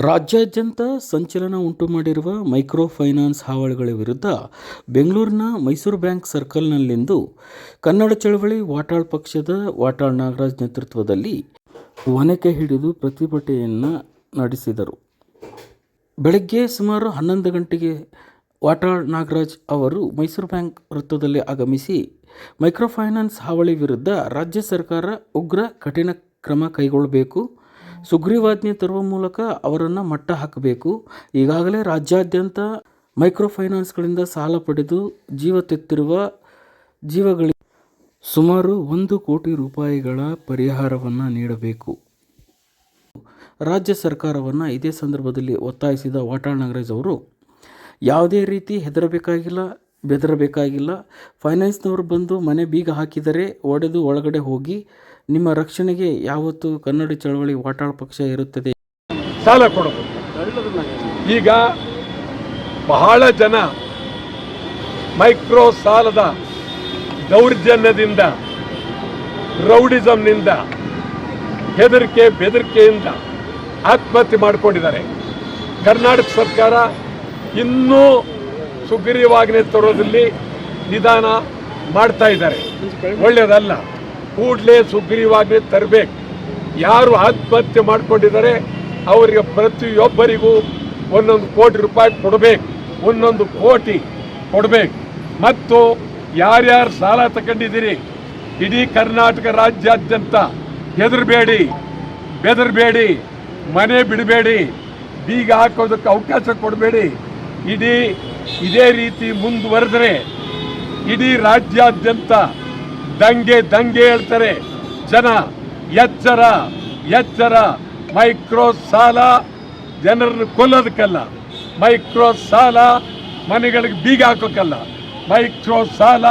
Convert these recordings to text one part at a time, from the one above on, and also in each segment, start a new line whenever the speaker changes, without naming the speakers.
ರಾಜ್ಯಾದ್ಯಂತ ಸಂಚಲನ ಉಂಟು ಮಾಡಿರುವ ಮೈಕ್ರೋ ಫೈನಾನ್ಸ್ ಹಾವಳಿಗಳ ವಿರುದ್ಧ ಬೆಂಗಳೂರಿನ ಮೈಸೂರು ಬ್ಯಾಂಕ್ ಸರ್ಕಲ್ನಲ್ಲಿಂದು ಕನ್ನಡ ಚಳವಳಿ ವಾಟಾಳ್ ಪಕ್ಷದ ವಾಟಾಳ್ ನಾಗರಾಜ್ ನೇತೃತ್ವದಲ್ಲಿ ಒನಕೆ ಹಿಡಿದು ಪ್ರತಿಭಟನೆಯನ್ನು ನಡೆಸಿದರು. ಬೆಳಗ್ಗೆ ಸುಮಾರು ಹನ್ನೊಂದು ಗಂಟೆಗೆ ವಾಟಾಳ್ ನಾಗರಾಜ್ ಅವರು ಮೈಸೂರು ಬ್ಯಾಂಕ್ ವೃತ್ತದಲ್ಲಿ ಆಗಮಿಸಿ ಮೈಕ್ರೋ ಫೈನಾನ್ಸ್ ಹಾವಳಿ ವಿರುದ್ಧ ರಾಜ್ಯ ಸರ್ಕಾರ ಉಗ್ರ ಕಠಿಣ ಕ್ರಮ ಕೈಗೊಳ್ಳಬೇಕು ಸುಗ್ರೀವಾಜ್ಞೆ ತರುವ ಮೂಲಕ ಅವರನ್ನು ಮಟ್ಟ ಹಾಕಬೇಕು. ಈಗಾಗಲೇ ರಾಜ್ಯಾದ್ಯಂತ ಮೈಕ್ರೋ ಫೈನಾನ್ಸ್ಗಳಿಂದ ಸಾಲ ಪಡೆದು ಜೀವ ತೆತ್ತಿರುವ ಜೀವಗಳಿಗೆ ಸುಮಾರು ಒಂದು ಕೋಟಿ ರೂಪಾಯಿಗಳ ಪರಿಹಾರವನ್ನು ನೀಡಬೇಕು. ರಾಜ್ಯ ಸರ್ಕಾರವನ್ನು ಇದೇ ಸಂದರ್ಭದಲ್ಲಿ ಒತ್ತಾಯಿಸಿದ ವಾಟಾಳ್ ನಾಗರಾಜ್ ಅವರು, ಯಾವುದೇ ರೀತಿ ಹೆದರಬೇಕಾಗಿಲ್ಲ. ಬೆದರಬೇಕಾಗಿಲ್ಲ. ಫೈನಾನ್ಸ್ನವರು ಬಂದು ಮನೆ ಬೀಗ ಹಾಕಿದರೆ ಒಡೆದು ಒಳಗಡೆ ಹೋಗಿ ನಿಮ್ಮ ರಕ್ಷಣೆಗೆ ಯಾವತ್ತು ಕನ್ನಡ ಚಳವಳಿ ವಾಟಾಳ್ ಪಕ್ಷ ಇರುತ್ತದೆ.
ಸಾಲ ಕೊಡಬೇಕು ಈಗ ಬಹಳ ಜನ ಮೈಕ್ರೋ ಸಾಲದ ದೌರ್ಜನ್ಯದಿಂದ ರೌಡಿಸಮ್ನಿಂದ ಹೆದರಿಕೆ ಬೆದರಿಕೆಯಿಂದ ಆತ್ಮಹತ್ಯೆ ಮಾಡಿಕೊಂಡಿದ್ದಾರೆ. ಕರ್ನಾಟಕ ಸರ್ಕಾರ ಇನ್ನೂ ಸುಗ್ರೀವಾಜ್ಞೆ ತರೋದ್ರಲ್ಲಿ ನಿಧಾನ ಮಾಡ್ತಾ ಇದ್ದಾರೆ. ಒಳ್ಳೆಯದಲ್ಲ. ಕೂಡಲೇ ಸುಗ್ರೀವಾಜ್ಞೆ ತರಬೇಕು. ಯಾರು ಆತ್ಮಹತ್ಯೆ ಮಾಡ್ಕೊಂಡಿದ್ದಾರೆ, ಅವರಿಗೆ ಪ್ರತಿಯೊಬ್ಬರಿಗೂ ಒಂದೊಂದು ಕೋಟಿ ರೂಪಾಯಿ ಕೊಡಬೇಕು. ಒಂದೊಂದು ಕೋಟಿ ಕೊಡಬೇಕು. ಮತ್ತು ಯಾರ್ಯಾರು ಸಾಲ ತಗೊಂಡಿದ್ದೀರಿ? ಇಡೀ ಕರ್ನಾಟಕ ರಾಜ್ಯಾದ್ಯಂತ ಹೆದರಬೇಡಿ, ಬೆದರಬೇಡಿ, ಮನೆ ಬಿಡಬೇಡಿ, ಬೀಗ ಹಾಕೋದಕ್ಕೆ ಅವಕಾಶ ಕೊಡಬೇಡಿ. ಇಡೀ ಇದೇ ರೀತಿ ಮುಂದುವರೆದರೆ ಇಡೀ ರಾಜ್ಯಾದ್ಯಂತ ದಂಗೆ ದಂಗೆ ಹೇಳ್ತಾರೆ, ಜನ ಎಚ್ಚರ ಎಚ್ಚರ, ಮೈಕ್ರೋ ಸಾಲ, ಜನರನ್ನು ಕೊಲ್ಲೋದಕ್ಕಲ್ಲ, ಮೈಕ್ರೋ ಸಾಲ, ಮನೆಗಳಿಗೆ ಬೀಗ ಹಾಕೋಕ್ಕಲ್ಲ ಮೈಕ್ರೋ ಸಾಲ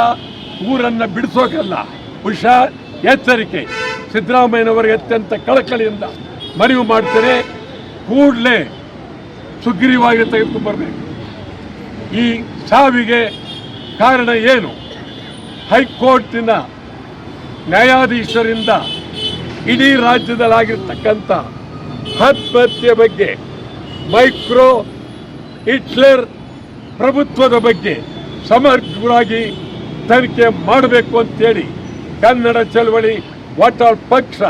ಊರನ್ನು ಬಿಡಿಸೋಕಲ್ಲ. ಹುಷಾರ್ ಎಚ್ಚರಿಕೆ. ಸಿದ್ದರಾಮಯ್ಯನವರಿಗೆ ಅತ್ಯಂತ ಕಳಕಳಿಯಿಂದ ಮನವಿ ಮಾಡ್ತಾರೆ ಕೂಡಲೇ ಸುಗ್ರೀವಾಗಿ ತೆಗೆದುಕೊಂಡು ಬರಬೇಕು. ಈ ಸಾವಿಗೆ ಕಾರಣ ಏನು? ಹೈಕೋರ್ಟಿನ ನ್ಯಾಯಾಧೀಶರಿಂದ ಇಡೀ ರಾಜ್ಯದಲ್ಲಾಗಿರ್ತಕ್ಕಂಥ ಆತ್ಮಹತ್ಯೆ ಬಗ್ಗೆ, ಮೈಕ್ರೋ ಹಿಟ್ಲರ್ ಪ್ರಭುತ್ವದ ಬಗ್ಗೆ ಸಮಗ್ರವಾಗಿ ತನಿಖೆ ಮಾಡಬೇಕು ಅಂತೇಳಿ ಕನ್ನಡ ಚಳವಳಿ ವಾಟಾಳ್ ಪಕ್ಷ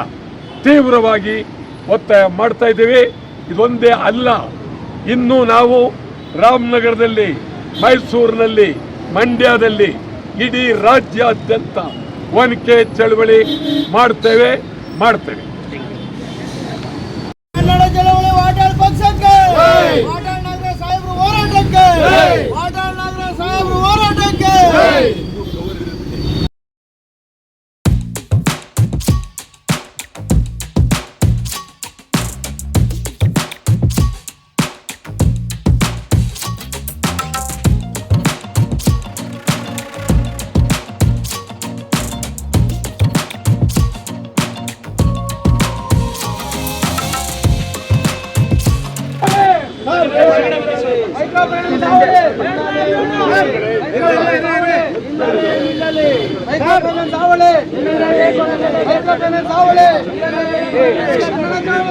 ತೀವ್ರವಾಗಿ ಒತ್ತಾಯ ಮಾಡ್ತಾ ಇದ್ದೀವಿ. ಇದೊಂದೇ ಅಲ್ಲ, ಇನ್ನು ನಾವು ರಾಮನಗರದಲ್ಲಿ ಮೈಸೂರಿನಲ್ಲಿ ಮಂಡ್ಯದಲ್ಲಿ ಇಡೀ ರಾಜ್ಯಾದ್ಯಂತ ಒನಕೆ ಚಳವಳಿ ಮಾಡ್ತೇವೆ ಮಾಡ್ತೇವೆ.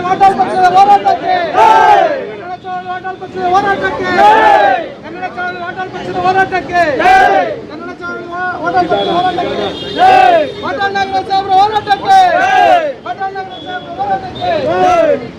ವಾಟಾಳ್ ಪಕ್ಷದ ಹೋರಾಟಕ್ಕೆ ವಾಟಾಳ್ ಪಕ್ಷದ ಹೋರಾಟಕ್ಕೆ ಕನ್ನಡ ಚಳವಳಿ ವಾಟಾಳ್ ಪಕ್ಷದ ಹೋರಾಟಕ್ಕೆ ಕನ್ನಡ ಚಳವಳಿ ವಾಟಾಳ್ ಪಕ್ಷದ ಹೋರಾಟಕ್ಕೆ ವಾಟಾಳ್ ನಾಗರಾಜ್ ಸಾಹೇಬ್ರ ಹೋರಾಟಕ್ಕೆ ವಾಟಾಳ್ ನಾಗರಾಜ್ ಸಾಹೇಬ್ರ ಹೋರಾಟಕ್ಕೆ